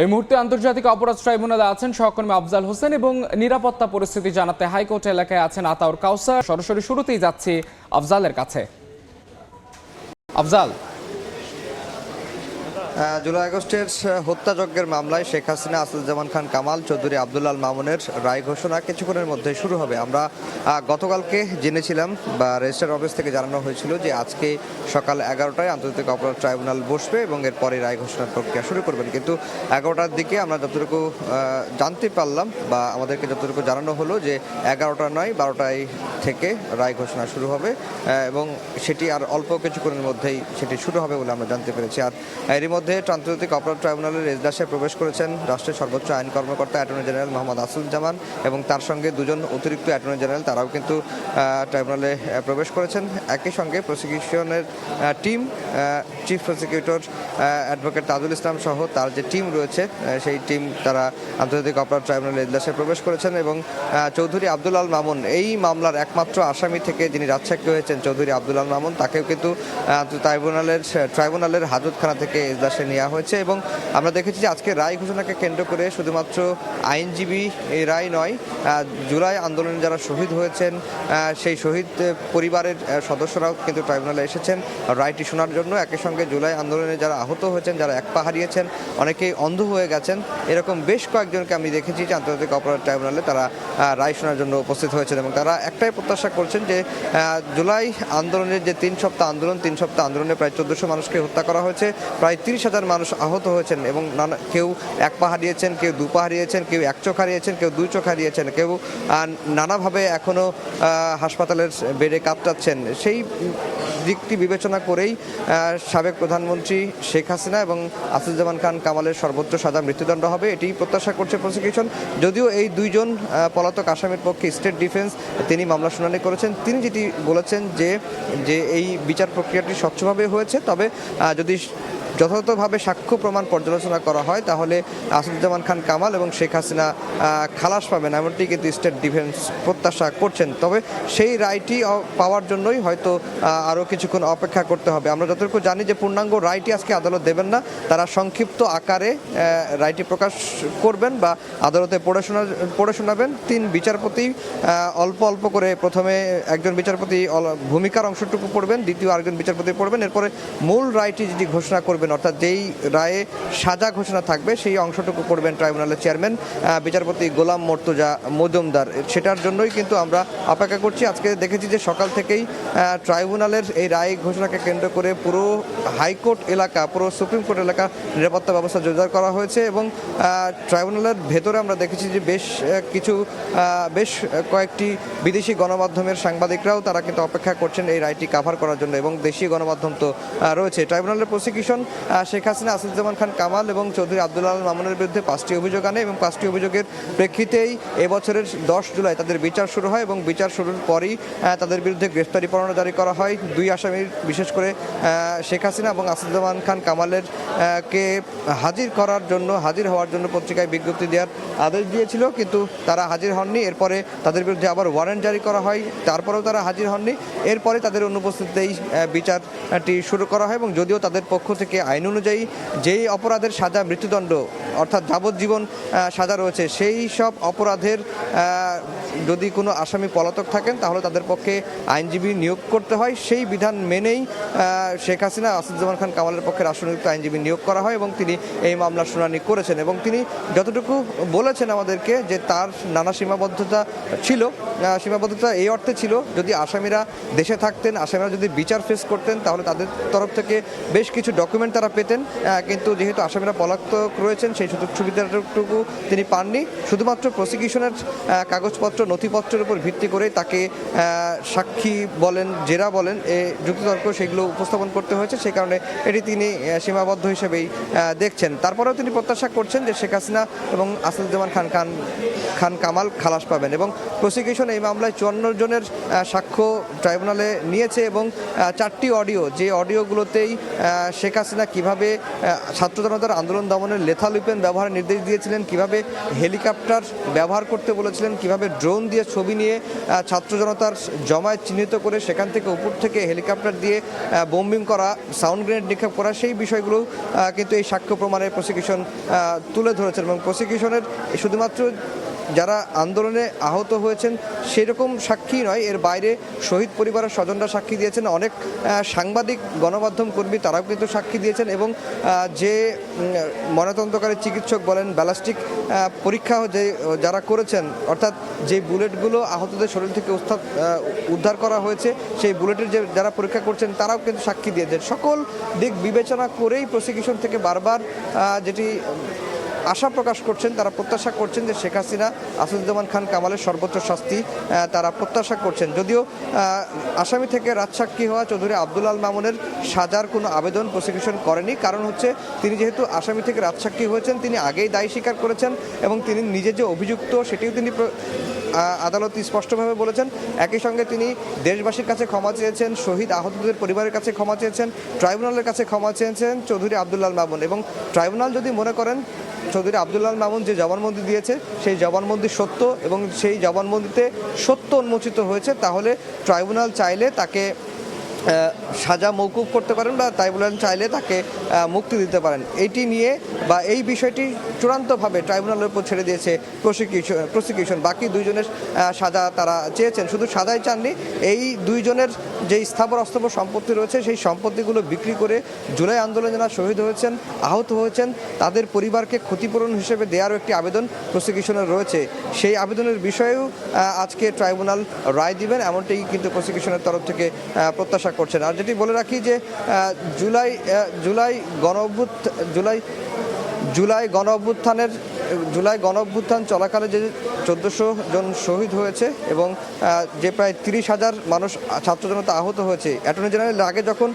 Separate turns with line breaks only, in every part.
এই মুহূর্তে আন্তর্জাতিক অপরাধ ট্রাইব্যুনালে আছেন সহকর্মী আফজাল হোসেন এবং নিরাপত্তা পরিস্থিতি জানাতে হাইকোর্ট এলাকায় আছেন আতাউর কাউসার। সরাসরি শুরুতেই যাচ্ছি আফজালের কাছে। আফজাল
জুলাই আগস্টের হত্যাযজ্ঞের মামলায় শেখ হাসিনা, আসাদুজ্জামান খান, কামাল চৌধুরী, আব্দুল্লাল মামুনের রায় ঘোষণা কিছুক্ষণের মধ্যে শুরু হবে। আমরা গতকালকে জেনেছিলাম বা রেজিস্ট্রার অফিস থেকে জানানো হয়েছিল যে আজকে সকাল এগারোটায় আন্তর্জাতিক অপরাধ ট্রাইব্যুনাল বসবে এবং এরপরে রায় ঘোষণার প্রক্রিয়া শুরু করবেন। কিন্তু এগারোটার দিকে আমরা যতটুকু জানতে পারলাম বা আমাদেরকে যতটুকু জানানো হলো যে এগারোটা নয়, বারোটায় থেকে রায় ঘোষণা শুরু হবে এবং সেটি আর অল্প কিছুক্ষণের মধ্যেই সেটি শুরু হবে বলে আমরা জানতে পেরেছি। আর এরই মধ্যে আন্তর্জাতিক অপরাধ ট্রাইব্যুনালের এজলাসে প্রবেশ করেছেন রাষ্ট্রের সর্বোচ্চ আইন কর্মকর্তা অ্যাটর্নি জেনারেল মোহাম্মদ আসুজ্জামান এবং তার সঙ্গে দুজন অতিরিক্ত অ্যাটর্নি জেনারেল তারাও কিন্তু ট্রাইব্যুনালে প্রবেশ করেছেন। একই সঙ্গে প্রসিকিউশনের team chief prosecutor advocate Tajul Islam সহ তার যে টিম রয়েছে সেই টিম তারা আন্তর্জাতিক অপরাধ ট্রাইব্যুনালের এজলাসে প্রবেশ করেছেন এবং চৌধুরী আব্দুল আল মামুন, এই মামলার একমাত্র আসামি থেকে যিনি রাজসাক্ষী হয়েছেন চৌধুরী আব্দুল আল মামুন, তাকেও কিন্তু ট্রাইব্যুনালের ট্রাইব্যুনালের হাজতখানা থেকে এজলাসে নেওয়া হয়েছে এবং আমরা দেখেছি যে আজকে রায় ঘোষণাকে কেন্দ্র করে শুধুমাত্র আইনজীবী, এই রায় নয় জুলাই আন্দোলনে যারা শহীদ হয়েছেন সেই শহীদ পরিবারের সদস্যরাও কিন্তু ট্রাইব্যুনালে এসেছেন। রায়টি শোনার জন্য একই সঙ্গে জুলাই আন্দোলনে যারা আহত হয়েছেন, যারা এক পা হারিয়েছেন, অনেকেই অন্ধ হয়ে গেছেন। এরকম বেশ কয়েকজনকে আমি দেখেছি যে আন্তর্জাতিক অপরাধ ট্রাইব্যুনালে তারা রায় শোনার জন্য উপস্থিত হয়েছেন এবং তারা একটাই প্রত্যাশা করছেন যে জুলাই আন্দোলনের যে তিন সপ্তাহ আন্দোলন, তিন সপ্তাহ আন্দোলনে প্রায় চোদ্দশো মানুষকে হত্যা করা হয়েছে। প্রায় তিরিশ হাজার মানুষ আহত হয়েছেন এবং নানা কেউ এক পা হারিয়েছেন, কেউ দু পা হারিয়েছেন, কেউ এক চোখ হারিয়েছেন, কেউ দুই চোখ হারিয়েছেন, কেউ নানাভাবে এখনও হাসপাতালের বেডে কাতরাচ্ছেন সেই দিকটি বিবেচনা করেই সাবেক প্রধানমন্ত্রী শেখ হাসিনা এবং আসুজ্জামান খান কামালের সর্বোচ্চ সাজা মৃত্যুদণ্ড হবে এটি প্রত্যাশা করছে প্রসিকিউশন যদিও এই দুইজন পলাতক আসামির পক্ষে স্টেট ডিফেন্স তিনি মামলা শুনানি করেছেন। তিনি যেটি বলেছেন যে যে এই বিচার প্রক্রিয়াটি স্বচ্ছভাবে হয়েছে, তবে যদি যথাযথভাবে সাক্ষ্য প্রমাণ পর্যালোচনা করা হয়, তাহলে আসাদুজ্জামান খান কামাল এবং শেখ হাসিনা খালাস পাবেন, এমনটি কিন্তু স্টেট ডিফেন্স প্রত্যাশা করছেন। তবে সেই রায়টি পাওয়ার জন্যই হয়তো আরও কিছুক্ষণ অপেক্ষা করতে হবে। আমরা যতটুকু জানি যে পূর্ণাঙ্গ রায়টি আজকে আদালত দেবেন না, তারা সংক্ষিপ্ত আকারে রায়টি প্রকাশ করবেন বা আদালতে পড়ে শোনা, পড়ে শোনাবেন। তিন বিচারপতি অল্প অল্প করে প্রথমে একজন বিচারপতি ভূমিকার অংশটুকু পড়বেন, দ্বিতীয় আরেকজন বিচারপতি পড়বেন। এরপরে মূল রায়টি যেটি ঘোষণা করবেন অর্থাৎ যেই রায়ে সাজা ঘোষণা থাকবে, সেই অংশটুকু করবেন ট্রাইব্যুনালের চেয়ারম্যান বিচারপতি গোলাম মর্তুজা মজুমদার। সেটার জন্যই কিন্তু আমরা অপেক্ষা করছি। আজকে দেখেছি যে সকাল থেকেই ট্রাইব্যুনালের এই রায় ঘোষণাকে কেন্দ্র করে পুরো হাইকোর্ট এলাকা, পুরো সুপ্রিম কোর্ট এলাকা নিরাপত্তা ব্যবস্থা জোরদার করা হয়েছে এবং ট্রাইব্যুনালের ভেতরে আমরা দেখেছি যে বেশ কিছু বেশ কয়েকটি বিদেশি গণমাধ্যমের সাংবাদিকরাও তারা কিন্তু অপেক্ষা করছেন এই রায়টি কাভার করার জন্য এবং দেশীয় গণমাধ্যম তো রয়েছে। ট্রাইব্যুনালের প্রসিকিউশন শেখ হাসিনা আসাদুজ্জামান খান, কামাল এবং চৌধুরী আব্দুল আল মামুনের বিরুদ্ধে পাঁচটি অভিযোগ আনে এবং পাঁচটি অভিযোগের প্রেক্ষিতেই এবছরের দশ জুলাই তাদের বিচার শুরু হয় এবং বিচার শুরুর পরই তাদের বিরুদ্ধে গ্রেফতারি পরোয়ানা জারি করা হয়। দুই আসামির, বিশেষ করে শেখ হাসিনা এবং আসাদুজ্জামান খান, কামালের কে হাজির করার জন্য, হাজির হওয়ার জন্য পত্রিকায় বিজ্ঞপ্তি দেওয়ার আদেশ দিয়েছিল, কিন্তু তারা হাজির হননি। এরপরে তাদের বিরুদ্ধে আবার ওয়ারেন্ট জারি করা হয়। তারপরেও তারা হাজির হননি। এরপরে তাদের অনুপস্থিতিতেই বিচারটি শুরু করা হয় এবং যদিও তাদের পক্ষ থেকে আইন অনুযায়ী যেই অপরাধের সাজা, মৃত্যুদণ্ড অর্থাৎ যাবজ্জীবন সাজা রয়েছে, সেই সব অপরাধের যদি কোনো আসামি পলাতক থাকেন, তাহলে তাদের পক্ষে আইনজীবী নিয়োগ করতে হয়। সেই বিধান মেনেই শেখ হাসিনা, আসাদুজ্জামান খান কামালের পক্ষে রাষ্ট্রনিযুক্ত আইনজীবী নিয়োগ করা হয় এবং তিনি এই মামলার শুনানি করেছেন এবং তিনি যতটুকু বলেছেন আমাদেরকে যে তার নানা সীমাবদ্ধতা ছিল সীমাবদ্ধতা এই অর্থে ছিল, যদি আসামিরা দেশে থাকতেন, আসামিরা যদি বিচার ফেস করতেন, তাহলে তাদের তরফ থেকে বেশ কিছু ডকুমেন্ট তারা পেতেন কিন্তু যেহেতু আসামিরা পলাতক রয়েছেন, সেই সুযোগ সুবিধাটুকু তিনি পাননি। শুধুমাত্র প্রসিকিউশনের কাগজপত্র, নথিপত্রের উপর ভিত্তি করে তাকে সাক্ষী বলেন, জেরা বলেন, এ যুক্তিতর্ক সেগুলো উপস্থাপন করতে হয়েছে। সেই কারণে এটি তিনি সীমাবদ্ধ হিসেবেই দেখছেন। তারপরেও তিনি প্রত্যাশা করছেন যে শেখ হাসিনা এবং আসাদুজ্জামান খান খান খান কামাল খালাস পাবেন এবং প্রসিকিউশন এই মামলায় চুয়ান্ন জনের সাক্ষ্য ট্রাইব্যুনালে নিয়েছে এবং চারটি অডিও যে অডিওগুলোতেই শেখ হাসিনা কীভাবে ছাত্র জনতার আন্দোলন দমনের লেথাল উইপেন ব্যবহারের নির্দেশ দিয়েছিলেন, কীভাবে হেলিকপ্টার ব্যবহার করতে বলেছিলেন, কীভাবে ড্রোন দিয়ে ছবি নিয়ে ছাত্র জনতার জমায় চিহ্নিত করে সেখান থেকে উপর থেকে হেলিকপ্টার দিয়ে বোম্বিং করা সাউন্ড গ্রেনেড নিক্ষেপ করা, সেই বিষয়গুলো কিন্তু এই সাক্ষ্য প্রমাণে প্রসিকিউশন তুলে ধরেছেন এবং প্রসিকিউশনের শুধুমাত্র যারা আন্দোলনে আহত হয়েছেন সেরকম সাক্ষী নয়। এর বাইরে শহীদ পরিবারের স্বজনরা সাক্ষী দিয়েছেন। অনেক সাংবাদিক গণমাধ্যম কর্মী তারাও কিন্তু সাক্ষী দিয়েছেন এবং যে উম, ময়নাতদন্তকারী চিকিৎসক বলেন ব্যালাস্টিক পরীক্ষা যে যারা করেছেন অর্থাৎ যে বুলেটগুলো আহতদের শরীর থেকে আহ, উদ্ধার করা হয়েছে সেই বুলেটের যে যারা পরীক্ষা করছেন তারাও কিন্তু সাক্ষী দিয়েছেন। সকল দিক বিবেচনা করেই প্রসিকিউশন থেকে বারবার যেটি আশা প্রকাশ করছেন, তারা প্রত্যাশা করছেন যে শেখ হাসিনা, আসাদুজ্জামান খান কামালের সর্বোচ্চ শাস্তি তারা প্রত্যাশা করছেন। যদিও আসামি থেকে রাজসাক্ষী হওয়া চৌধুরী আব্দুল আল মামুনের সাজার কোনো আবেদন প্রসিকিউশন করেনি। কারণ হচ্ছে, তিনি যেহেতু আসামি থেকে রাজসাক্ষী হয়েছেন, তিনি আগেই দায়ী স্বীকার করেছেন এবং তিনি নিজে যে অভিযুক্ত, সেটিও তিনি আদালত স্পষ্টভাবে বলেছেন। একই সঙ্গে তিনি দেশবাসীর কাছে ক্ষমা চেয়েছেন, শহীদ আহতদের পরিবারের কাছে ক্ষমা চেয়েছেন, ট্রাইব্যুনালের কাছে ক্ষমা চেয়েছেন চৌধুরী আবদুল্লাল মামুন। এবং ট্রাইব্যুনাল যদি মনে করেন চৌধুরী আবদুল্লাহ মামুন যে জবানবন্দি দিয়েছে, সেই জবানবন্দি সত্য এবং সেই জবানবন্দিতে সত্য উন্মোচিত হয়েছে। তাহলে ট্রাইব্যুনাল চাইলে তাকে সাজা মৌকুব করতে পারেন বা ট্রাইব্যুনাল চাইলে তাকে মুক্তি দিতে পারেন। এইটি নিয়ে বা এই বিষয়টি চূড়ান্তভাবে ট্রাইব্যুনালের উপর ছেড়ে দিয়েছে প্রসিকিউশন প্রসিকিউশন। বাকি দুইজনের সাজা তারা চেয়েছেন। শুধু সাজাই চাননি, এই দুইজনের যে স্থাবর অস্থাবর সম্পত্তি রয়েছে, সেই সম্পত্তিগুলো বিক্রি করে জুলাই আন্দোলনে যারা শহীদ হয়েছেন, আহত হয়েছেন। তাদের পরিবারকে ক্ষতিপূরণ হিসেবে দেওয়ারও একটি আবেদন প্রসিকিউশনের রয়েছে। সেই আবেদনের বিষয়েও আজকে ট্রাইব্যুনাল রায় দিবেন। এমনটি কিন্তু প্রসিকিউশনের তরফ থেকে প্রত্যাশা করছেন। আর যেটি বলে রাখি যে জুলাই জুলাই গণ জুলাই জুলাই গণ অভ্যুত্থানের জুলাই গণ অভ্যুত্থান চলাকালে যে চোদ্দোশো জন শহীদ হয়েছে এবং যে প্রায় তিরিশ হাজার মানুষ, ছাত্র জনতা আহত হয়েছে। অ্যাটর্নি জেনারেল আগে যখন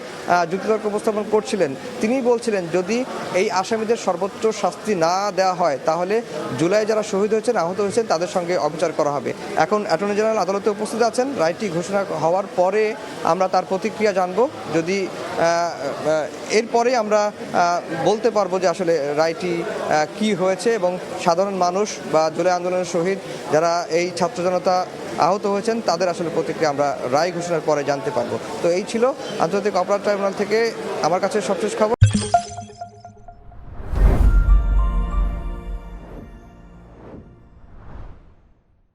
যুক্তিতর্ক উপস্থাপন করছিলেন, তিনিই বলছিলেন, যদি এই আসামিদের সর্বোচ্চ শাস্তি না দেওয়া হয়, তাহলে জুলাই যারা শহীদ হয়েছেন, আহত হয়েছেন, তাদের সঙ্গে অবিচার করা হবে। এখন অ্যাটর্নি জেনারেল আদালতে উপস্থিত আছেন। রায়টি ঘোষণা হওয়ার পরে আমরা তার প্রতিক্রিয়া জানব। যদি এরপরে আমরা বলতে পারব যে আসলে রায়টি কি হয়েছে এবং সাধারণ মানুষ বা জুলাই আন্দোলনের শহীদ যারা এই ছাত্র জনতা আহত হয়েছেন, তাদের আসলে প্রতিক্রিয়া আমরা রায় ঘোষণার পরে জানতে পারব। তো এই ছিল আন্তর্জাতিক অপরাধ ট্রাইব্যুনাল থেকে। আমার কাছে সবশেষ খবর।